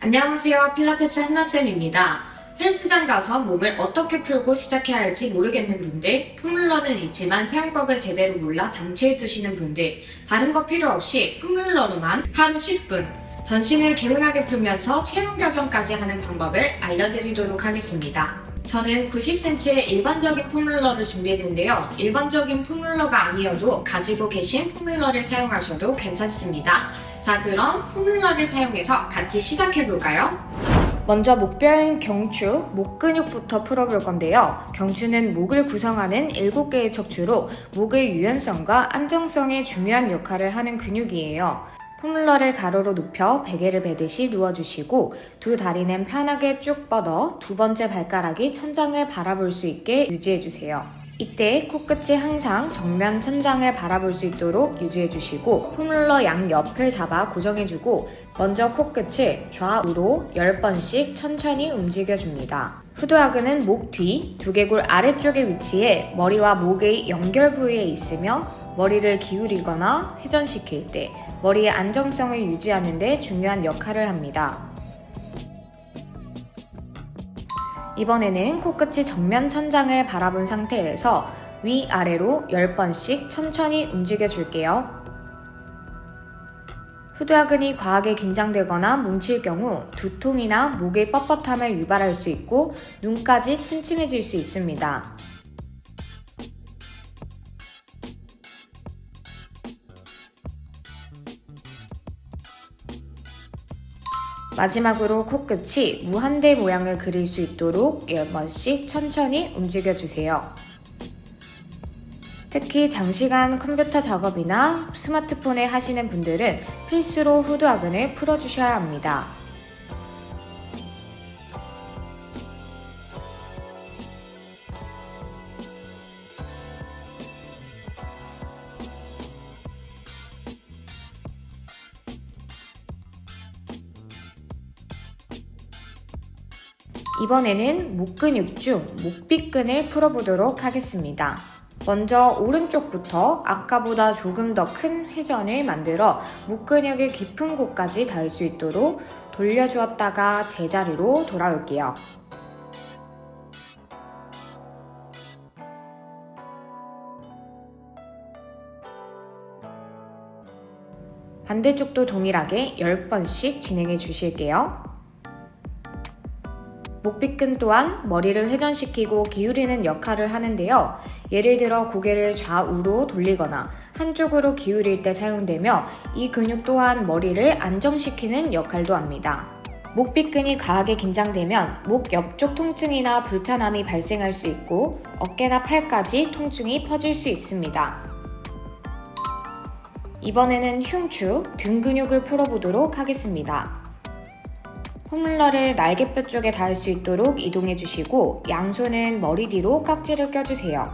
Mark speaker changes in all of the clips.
Speaker 1: 안녕하세요. 필라테스 한나쌤입니다. 헬스장 가서 몸을 어떻게 풀고 시작해야 할지 모르겠는 분들, 폼롤러는 있지만 사용법을 제대로 몰라 방치해 두시는 분들, 다른 거 필요 없이 폼롤러로만 하루 10분, 전신을 개운하게 풀면서 체형 교정까지 하는 방법을 알려드리도록 하겠습니다. 저는 90cm의 일반적인 폼롤러를 준비했는데요. 일반적인 폼롤러가 아니어도 가지고 계신 폼롤러를 사용하셔도 괜찮습니다. 자, 그럼 폼롤러를 사용해서 같이 시작해볼까요? 먼저 목뼈인 경추, 목 근육부터 풀어볼 건데요. 경추는 목을 구성하는 7개의 척추로 목의 유연성과 안정성에 중요한 역할을 하는 근육이에요. 폼롤러를 가로로 눕혀 베개를 베듯이 누워주시고 두 다리는 편하게 쭉 뻗어 두 번째 발가락이 천장을 바라볼 수 있게 유지해주세요. 이때 코끝이 항상 정면 천장을 바라볼 수 있도록 유지해주시고 폼롤러 양 옆을 잡아 고정해주고 먼저 코끝을 좌우로 10번씩 천천히 움직여줍니다. 후두하근은 목 뒤, 두개골 아래쪽에 위치해 머리와 목의 연결 부위에 있으며 머리를 기울이거나 회전시킬 때 머리의 안정성을 유지하는 데 중요한 역할을 합니다. 이번에는 코끝이 정면 천장을 바라본 상태에서 위아래로 10번씩 천천히 움직여 줄게요. 후두하근이 과하게 긴장되거나 뭉칠 경우 두통이나 목의 뻣뻣함을 유발할 수 있고 눈까지 침침해질 수 있습니다. 마지막으로 코끝이 무한대 모양을 그릴 수 있도록 10번씩 천천히 움직여주세요. 특히 장시간 컴퓨터 작업이나 스마트폰에 하시는 분들은 필수로 후두하근을 풀어주셔야 합니다. 이번에는 목 근육 중 목빗근을 풀어보도록 하겠습니다. 먼저 오른쪽부터 아까보다 조금 더 큰 회전을 만들어 목 근육의 깊은 곳까지 닿을 수 있도록 돌려주었다가 제자리로 돌아올게요. 반대쪽도 동일하게 10번씩 진행해 주실게요. 목빗근 또한 머리를 회전시키고 기울이는 역할을 하는데요. 예를 들어 고개를 좌우로 돌리거나 한쪽으로 기울일 때 사용되며 이 근육 또한 머리를 안정시키는 역할도 합니다. 목빗근이 과하게 긴장되면 목 옆쪽 통증이나 불편함이 발생할 수 있고 어깨나 팔까지 통증이 퍼질 수 있습니다. 이번에는 흉추, 등 근육을 풀어보도록 하겠습니다. 폼롤러를 날개뼈 쪽에 닿을 수 있도록 이동해 주시고 양손은 머리 뒤로 깍지를 껴주세요.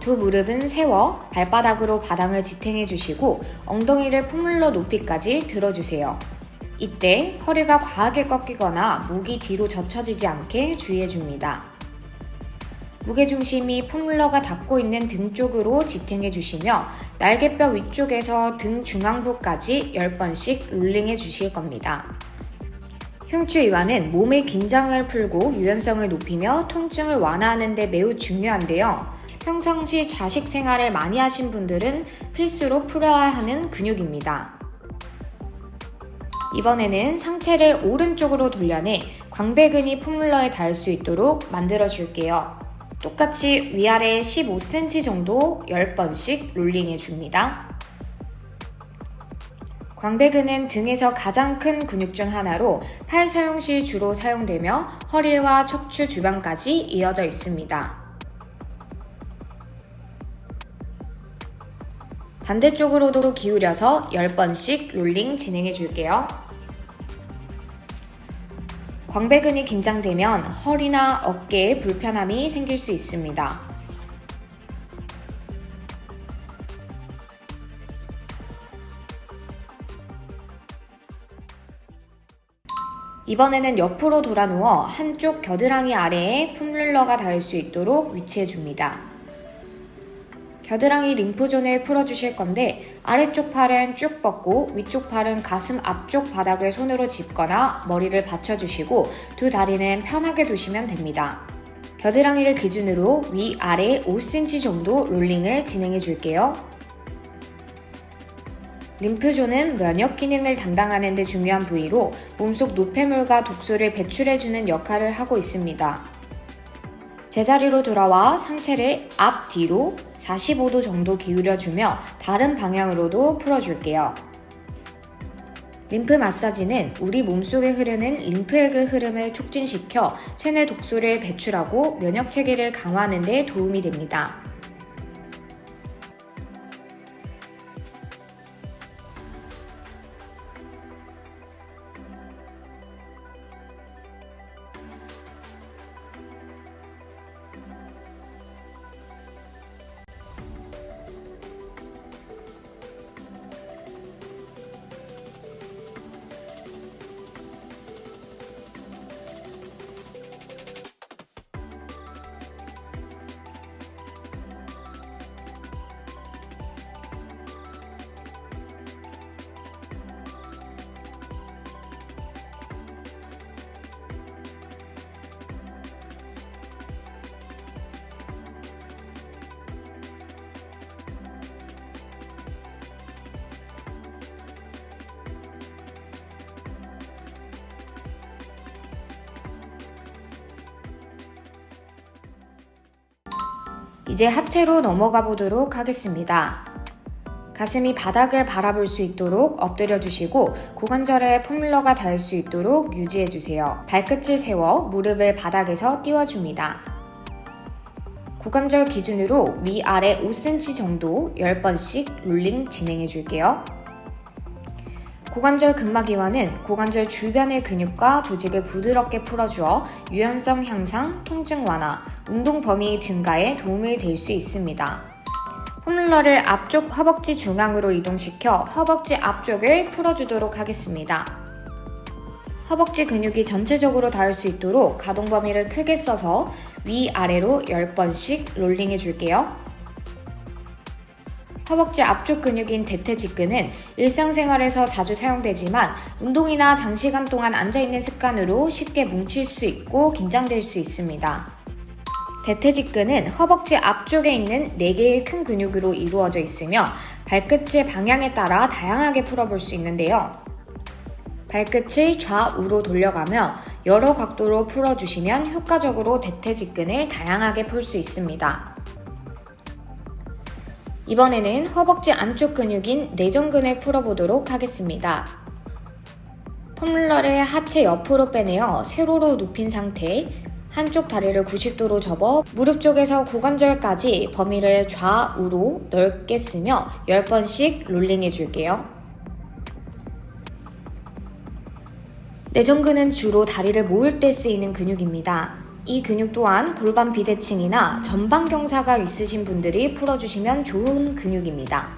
Speaker 1: 두 무릎은 세워 발바닥으로 바닥을 지탱해 주시고 엉덩이를 폼롤러 높이까지 들어주세요. 이때 허리가 과하게 꺾이거나 목이 뒤로 젖혀지지 않게 주의해 줍니다. 무게중심이 폼롤러가 닿고 있는 등 쪽으로 지탱해 주시며 날개뼈 위쪽에서 등 중앙부까지 10번씩 롤링해 주실 겁니다. 흉추 이완은 몸의 긴장을 풀고 유연성을 높이며 통증을 완화하는 데 매우 중요한데요. 평상시 자식 생활을 많이 하신 분들은 필수로 풀어야 하는 근육입니다. 이번에는 상체를 오른쪽으로 돌려내 광배근이 폼롤러에 닿을 수 있도록 만들어 줄게요. 똑같이 위아래 15cm 정도 10번씩 롤링해 줍니다. 광배근은 등에서 가장 큰 근육 중 하나로 팔 사용 시 주로 사용되며 허리와 척추 주변까지 이어져 있습니다. 반대쪽으로도 기울여서 10번씩 롤링 진행해 줄게요. 광배근이 긴장되면 허리나 어깨에 불편함이 생길 수 있습니다. 이번에는 옆으로 돌아 누워 한쪽 겨드랑이 아래에 폼롤러가 닿을 수 있도록 위치해 줍니다.
Speaker 2: 겨드랑이 림프존을 풀어주실 건데 아래쪽 팔은 쭉 뻗고 위쪽 팔은 가슴 앞쪽 바닥을 손으로 짚거나 머리를 받쳐주시고 두 다리는 편하게 두시면 됩니다. 겨드랑이를 기준으로 위아래 5cm 정도 롤링을 진행해 줄게요. 림프존은 면역 기능을 담당하는 데 중요한 부위로 몸속 노폐물과 독소를 배출해주는 역할을 하고 있습니다. 제자리로 돌아와 상체를 앞 뒤로 45도 정도 기울여주며 다른 방향으로도 풀어줄게요. 림프 마사지는 우리 몸속에 흐르는 림프액의 흐름을 촉진시켜 체내 독소를 배출하고 면역 체계를 강화하는 데 도움이 됩니다. 이제 하체로 넘어가 보도록 하겠습니다. 가슴이 바닥을 바라볼 수 있도록 엎드려 주시고 고관절에 폼롤러가 닿을 수 있도록 유지해 주세요. 발끝을 세워 무릎을 바닥에서 띄워 줍니다. 고관절 기준으로 위아래 5cm 정도 10번씩 롤링 진행해 줄게요. 고관절 근막이완은 고관절 주변의 근육과 조직을 부드럽게 풀어주어 유연성 향상, 통증 완화, 운동 범위 증가에 도움이 될 수 있습니다. 폼롤러를 앞쪽 허벅지 중앙으로 이동시켜 허벅지 앞쪽을 풀어주도록 하겠습니다. 허벅지 근육이 전체적으로 닿을 수 있도록 가동 범위를 크게 써서 위아래로 10번씩 롤링해 줄게요. 허벅지 앞쪽 근육인 대퇴직근은 일상생활에서 자주 사용되지만 운동이나 장시간 동안 앉아있는 습관으로 쉽게 뭉칠 수 있고 긴장될 수 있습니다. 대퇴직근은 허벅지 앞쪽에 있는 4개의 큰 근육으로 이루어져 있으며 발끝의 방향에 따라 다양하게 풀어볼 수 있는데요. 발끝을 좌우로 돌려가며 여러 각도로 풀어주시면 효과적으로 대퇴직근을 다양하게 풀 수 있습니다. 이번에는 허벅지 안쪽 근육인 내전근을 풀어보도록 하겠습니다. 폼롤러를 하체 옆으로 빼내어 세로로 눕힌 상태, 한쪽 다리를 90도로 접어 무릎 쪽에서 고관절까지 범위를 좌우로 넓게 쓰며 10번씩 롤링해 줄게요. 내전근은 주로 다리를 모을 때 쓰이는 근육입니다. 이 근육 또한 골반 비대칭이나 전방 경사가 있으신 분들이 풀어주시면 좋은 근육입니다.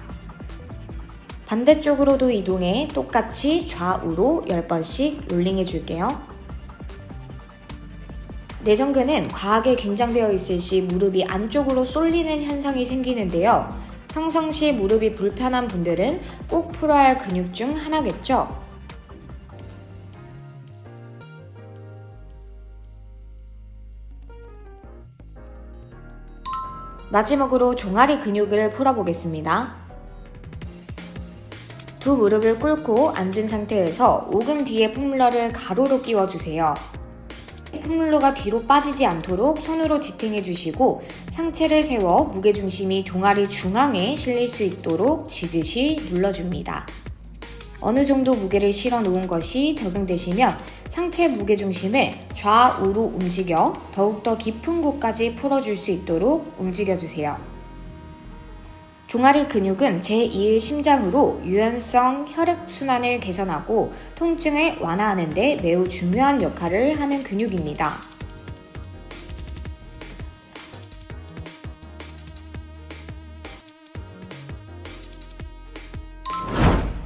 Speaker 2: 반대쪽으로도 이동해 똑같이 좌우로 10번씩 롤링해 줄게요. 내전근은 과하게 긴장되어 있을 시 무릎이 안쪽으로 쏠리는 현상이 생기는데요. 평상시 무릎이 불편한 분들은 꼭 풀어야 할 근육 중 하나겠죠. 마지막으로 종아리 근육을 풀어보겠습니다. 두 무릎을 꿇고 앉은 상태에서 오금 뒤에 폼롤러를 가로로 끼워주세요. 폼롤러가 뒤로 빠지지 않도록 손으로 지탱해 주시고 상체를 세워 무게중심이 종아리 중앙에 실릴 수 있도록 지그시 눌러줍니다. 어느 정도 무게를 실어 놓은 것이 적응되시면 상체 무게 중심을 좌우로 움직여 더욱더 깊은 곳까지 풀어줄 수 있도록 움직여주세요. 종아리 근육은 제2의 심장으로 유연성, 혈액순환을 개선하고 통증을 완화하는 데 매우 중요한 역할을 하는 근육입니다.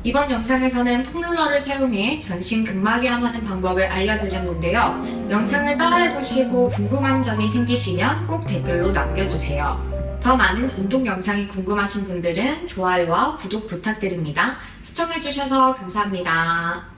Speaker 1: 이번 영상에서는 폼롤러를 사용해 전신 근막이완하는 방법을 알려드렸는데요. 영상을 따라해보시고 궁금한 점이 생기시면 꼭 댓글로 남겨주세요. 더 많은 운동 영상이 궁금하신 분들은 좋아요와 구독 부탁드립니다. 시청해주셔서 감사합니다.